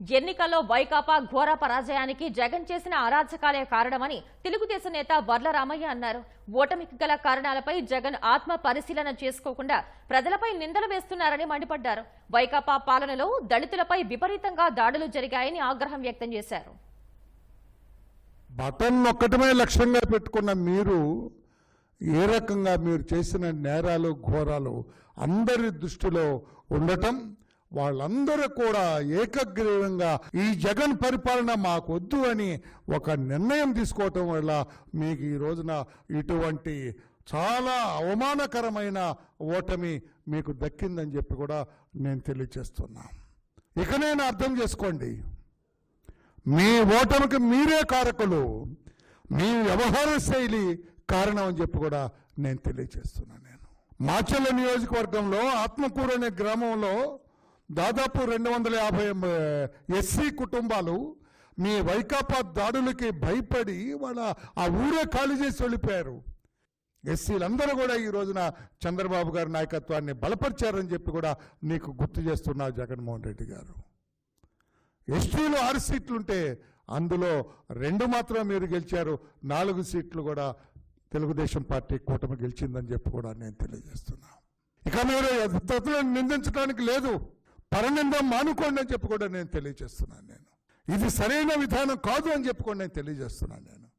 ఎన్నికల్లో వైకాపా ఘోర పరాజయానికి జగన్ చేసిన అరాచకాలే కారణమని తెలుగుదేశం నేత వర్ల రామయ్య అన్నారు. ఓటమికి గల కారణాలపై జగన్ ఆత్మ పరిశీలన చేసుకోకుండా ప్రజలపై నిందలు వేస్తున్నారని మండిపడ్డారు. వైకాపా పాలనలో దళితులపై విపరీతంగా దాడులు జరిగాయని ఆగ్రహం వ్యక్తం చేశారు. బటన్ ఒక్కటమే లక్ష్యంగా పెట్టుకున్న మీరు ఏ రకంగా మీరు చేసిన నేరాలు ఘోరాలు అందరి దృష్టిలో ఉండటం వాళ్ళందరూ కూడా ఏకగ్రీవంగా ఈ జగన్ పరిపాలన మాకొద్దు అని ఒక నిర్ణయం తీసుకోవటం వల్ల మీకు ఈ రోజున ఇటువంటి చాలా అవమానకరమైన ఓటమి మీకు దక్కిందని చెప్పి కూడా నేను తెలియచేస్తున్నా. ఇక నేను అర్థం చేసుకోండి. మీ ఓటమికి మీరే కారకులు. మీ వ్యవహార శైలి కారణం అని చెప్పి కూడా నేను తెలియజేస్తున్నాను నేను. మాచల్ల నియోజకవర్గంలో ఆత్మకూరు అనే గ్రామంలో దాదాపు రెండు వందల యాభై ఎస్సీ కుటుంబాలు మీ వైకాపా దాడులకి భయపడి వాళ్ళ ఆ ఊరే ఖాళీ చేసి వెళ్ళిపోయారు. ఎస్సీలందరూ కూడా ఈ రోజున చంద్రబాబు గారి నాయకత్వాన్ని బలపరిచారని చెప్పి కూడా నీకు గుర్తు చేస్తున్నారు జగన్మోహన్ రెడ్డి గారు. ఎస్టీలు ఆరు సీట్లుంటే అందులో రెండు మాత్రం మీరు గెలిచారు నాలుగు సీట్లు కూడా తెలుగుదేశం పార్టీ కూటమి గెలిచిందని చెప్పి కూడా నేను తెలియజేస్తున్నా. ఇక మీరు నిందించడానికి లేదు. పరనందం మానుకోండి అని చెప్పి కూడా నేను తెలియజేస్తున్నాను నేను. ఇది సరైన విధానం కాదు అని చెప్పి కూడా నేను తెలియజేస్తున్నాను నేను.